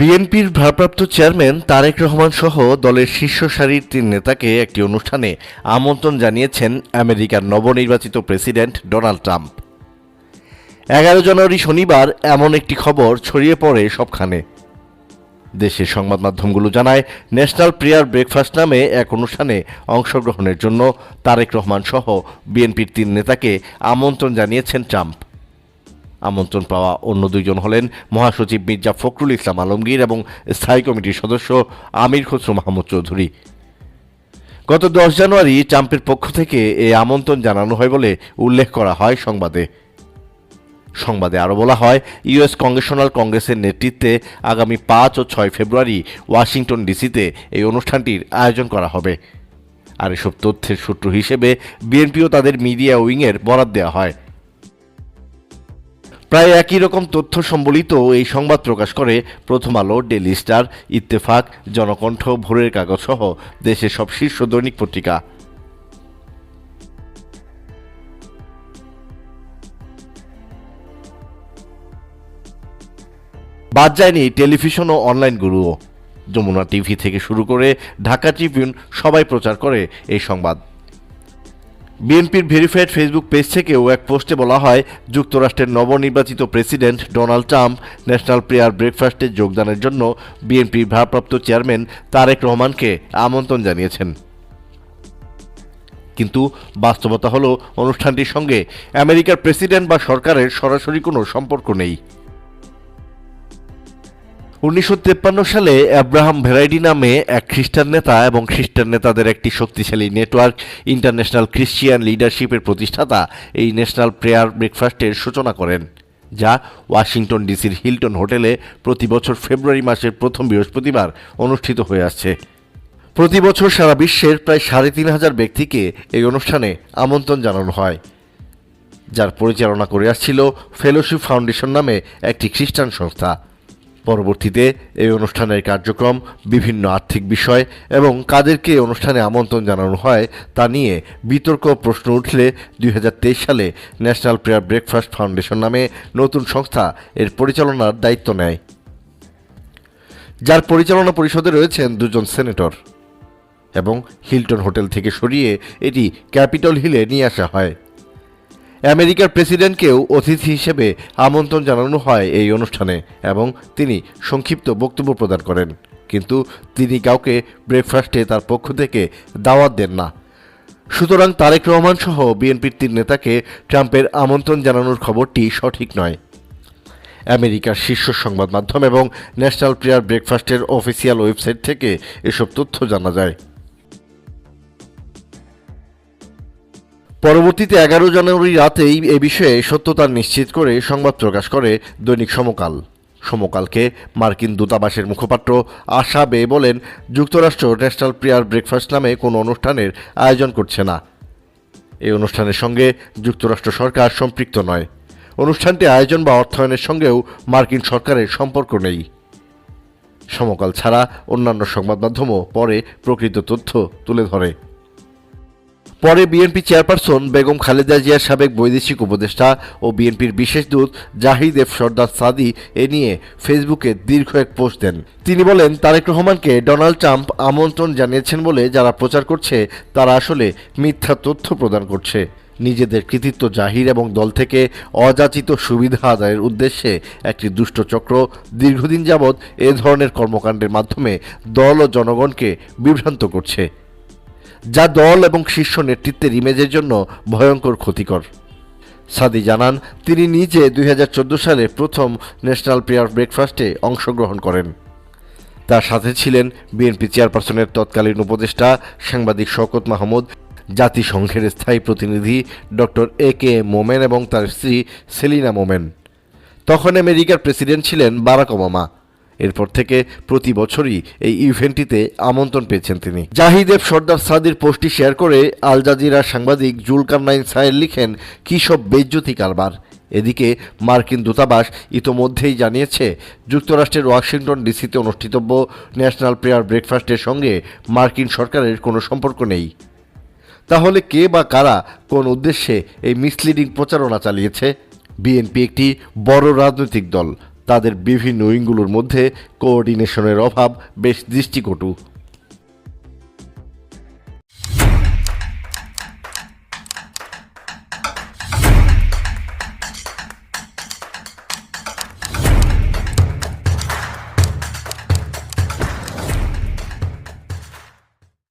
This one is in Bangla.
বিএনপির ভারপ্রাপ্ত চেয়ারম্যান তারেক রহমান সহ দলের শীর্ষ সারির তিন নেতাকে একটি অনুষ্ঠানে আমন্ত্রণ জানিয়েছেন আমেরিকার নবনির্বাচিত প্রেসিডেন্ট ডোনাল্ড ট্রাম্প। এগারো জানুয়ারি শনিবার এমন একটি খবর ছড়িয়ে পড়ে সবখানে। দেশের সংবাদ মাধ্যমগুলো জানায়, ন্যাশনাল প্রেয়ার ব্রেকফাস্ট নামে এক অনুষ্ঠানে অংশগ্রহণের জন্য তারেক রহমান সহ বিএনপির তিন নেতাকে আমন্ত্রণ জানিয়েছেন ট্রাম্প। আমন্ত্রণ পাওয়া অন্য দুইজন হলেন মহাসচিব মির্জা ফখরুল ইসলাম আলমগীর এবং স্থায়ী কমিটির সদস্য আমির খসরু মাহমুদ চৌধুরী। গত দশ জানুয়ারি ট্রাম্পের পক্ষ থেকে এই আমন্ত্রণ জানানো হয় বলে উল্লেখ করা হয় সংবাদে। সংবাদে আরও বলা হয়, ইউএস কংগ্রেশনাল কংগ্রেসের নেতৃত্বে আগামী পাঁচ ও ছয় ফেব্রুয়ারি ওয়াশিংটন ডিসিতে এই অনুষ্ঠানটির আয়োজন করা হবে। আর এসব তথ্যের সূত্র হিসেবে বিএনপিও তাদের মিডিয়া উইংয়ের বরাদ দেওয়া হয়। প্রায় একই রকম তথ্য সম্বলিত এই সংবাদ প্রকাশ করে প্রথম আলো ডেলি স্টার ইত্তেফাক, জনকণ্ঠ, ভোরের কাগজ সহ দেশের সব শীর্ষ দৈনিক পত্রিকা। বাদ যায়নি টেলিভিশন ও অনলাইন গুরুও। যমুনা টিভি থেকে শুরু করে ঢাকা ট্রিবিউন সবাই প্রচার করে এই সংবাদ। বিএনপির ভেরিফাইড ফেসবুক পেজ থেকেও এক পোস্টে বলা হয়, যুক্তরাষ্ট্রের নবনির্বাচিত president Donald Trump national prayer ব্রেকফাস্টে যোগদানের জন্য বিএনপির ভারপ্রাপ্ত চেয়ারম্যান তারেক রহমানকে আমন্ত্রণ জানিয়েছেন। কিন্তু বাস্তবতা হলো, অনুষ্ঠানটির সঙ্গে আমেরিকার প্রেসিডেন্ট বা সরকারের সরাসরি কোনো সম্পর্ক নেই। উনিশশো সালে অ্যাব্রাহাম ভেরাইডি নামে এক খ্রিস্টান নেতা এবং খ্রিস্টান নেতাদের একটি শক্তিশালী নেটওয়ার্ক, ইন্টারন্যাশনাল খ্রিস্টিয়ান লিডারশিপের প্রতিষ্ঠাতা এই ন্যাশনাল প্রেয়ার ব্রেকফাস্টের সূচনা করেন, যা ওয়াশিংটন ডিসির হিলটন হোটেলে প্রতি বছর ফেব্রুয়ারি মাসের প্রথম বৃহস্পতিবার অনুষ্ঠিত হয়ে আসছে। প্রতি বছর সারা বিশ্বের প্রায় সাড়ে তিন হাজার ব্যক্তিকে এই অনুষ্ঠানে আমন্ত্রণ জানানো হয়। যার পরিচালনা করে আসছিল ফেলোশিপ ফাউন্ডেশন নামে একটি খ্রিস্টান সংস্থা। পরবর্তীতে এই অনুষ্ঠানের কার্যক্রম বিভিন্ন আর্থিক বিষয় এবং কাদেরকে অনুষ্ঠানে আমন্ত্রণ জানানো হয় তা নিয়ে বিতর্ক প্রশ্ন উঠলে দুই হাজার তেইশ সালে ন্যাশনাল প্রেয়ার ব্রেকফাস্ট ফাউন্ডেশন নামে নতুন সংস্থা এর পরিচালনার দায়িত্ব নেয়। যার পরিচালনা পরিষদে রয়েছেন দুজন সেনেটর এবং হিলটন হোটেল থেকে সরিয়ে এটি ক্যাপিটল হিলে নিয়ে আসা হয়। আমেরিকার প্রেসিডেন্টকেও অতিথি হিসেবে আমন্ত্রণ জানানো হয় এই অনুষ্ঠানে এবং তিনি সংক্ষিপ্ত বক্তব্য প্রদান করেন। কিন্তু তিনি কাউকে ব্রেকফাস্টে তার পক্ষ থেকে দাওয়াত দেন না। সুতরাং তারেক রহমান সহ বিএনপির তিন নেতাকে ট্রাম্পের আমন্ত্রণ জানানোর খবরটি সঠিক নয়। আমেরিকার শীর্ষ সংবাদ মাধ্যম এবং ন্যাশনাল প্রেয়ার ব্রেকফাস্টের অফিসিয়াল ওয়েবসাইট থেকে এসব তথ্য জানা যায়। পরবর্তীতে এগারো জানুয়ারি রাতেই এ বিষয়ে সত্যতা নিশ্চিত করে সংবাদ প্রকাশ করে দৈনিক সমকাল। সমকালকে মার্কিন দূতাবাসের মুখপাত্র আশা বে বলেন, যুক্তরাষ্ট্র ন্যাশনাল প্রেয়ার ব্রেকফাস্ট নামে কোনো অনুষ্ঠানের আয়োজন করছে না। এই অনুষ্ঠানের সঙ্গে যুক্তরাষ্ট্র সরকার সম্পৃক্ত নয়। অনুষ্ঠানটি আয়োজন বা অর্থায়নের সঙ্গেও মার্কিন সরকারের সম্পর্ক নেই। সমকাল ছাড়া অন্যান্য সংবাদ মাধ্যমও পরে প্রকৃত তথ্য তুলে ধরে। পরে বিএনপি চেয়ারপারসন বেগম খালেদা জিয়ার সাবেক বৈদেশিক উপদেষ্টা ও বিএনপির বিশেষ দূত জাহিদ এফ সর্দার সাদি এ নিয়ে ফেসবুকে দীর্ঘ এক পোস্ট দেন। তিনি বলেন, তারেক রহমানকে ডোনাল্ড ট্রাম্প আমন্ত্রণ জানিয়েছেন বলে যারা প্রচার করছে, তারা আসলে মিথ্যা তথ্য প্রদান করছে। নিজেদের কৃতিত্ব জাহির এবং দল থেকে অযাচিত সুবিধা আদায়ের উদ্দেশ্যে একটি দুষ্ট চক্র। দীর্ঘদিন যাবৎ এ ধরনের কর্মকাণ্ডের মাধ্যমে দল ও জনগণকে বিভ্রান্ত করছে। যা দল এবং শীর্ষ নেতৃত্বের ইমেজের জন্য ভয়ঙ্কর ক্ষতিকর। সাদি জানান, তিনি নিজে দুই হাজার চোদ্দ সালে প্রথম ন্যাশনাল প্রেয়ার ব্রেকফাস্টে অংশগ্রহণ করেন। তার সাথে ছিলেন বিএনপি চেয়ারপারসনের তৎকালীন উপদেষ্টা সাংবাদিক শওকত মাহমুদ, জাতিসংঘের স্থায়ী প্রতিনিধি ডক্টর এ কে মোমেন এবং তার স্ত্রী সেলিনা মোমেন। তখন আমেরিকার প্রেসিডেন্ট ছিলেন বারাক ওবামা। এরপর থেকে প্রতি বছরই এই ইভেন্টটিতে আমন্ত্রণ পেয়েছেন তিনি। জাহিদেব সর্দার সাদির পোস্টটি শেয়ার করে আল জাজিরা সাংবাদিক জুলকারনাইন সাহেল লিখেন কী সব বেজ্জতি কারবার? এদিকে মার্কিন দূতাবাস ইতোমধ্যেই জানিয়েছে, যুক্তরাষ্ট্রের ওয়াশিংটন ডিসিতে অনুষ্ঠিতব্য ন্যাশনাল প্রেয়ার ব্রেকফাস্টের সঙ্গে মার্কিন সরকারের কোনো সম্পর্ক নেই। তাহলে কে বা কারা কোন উদ্দেশ্যে এই মিসলিডিং প্রচারণা চালিয়েছে? বিএনপি একটি বড় রাজনৈতিক দল। তাদের বিভিন্ন উইংগুলোর মধ্যে কোঅর্ডিনেশনের অভাব বেশ দৃষ্টিকটু।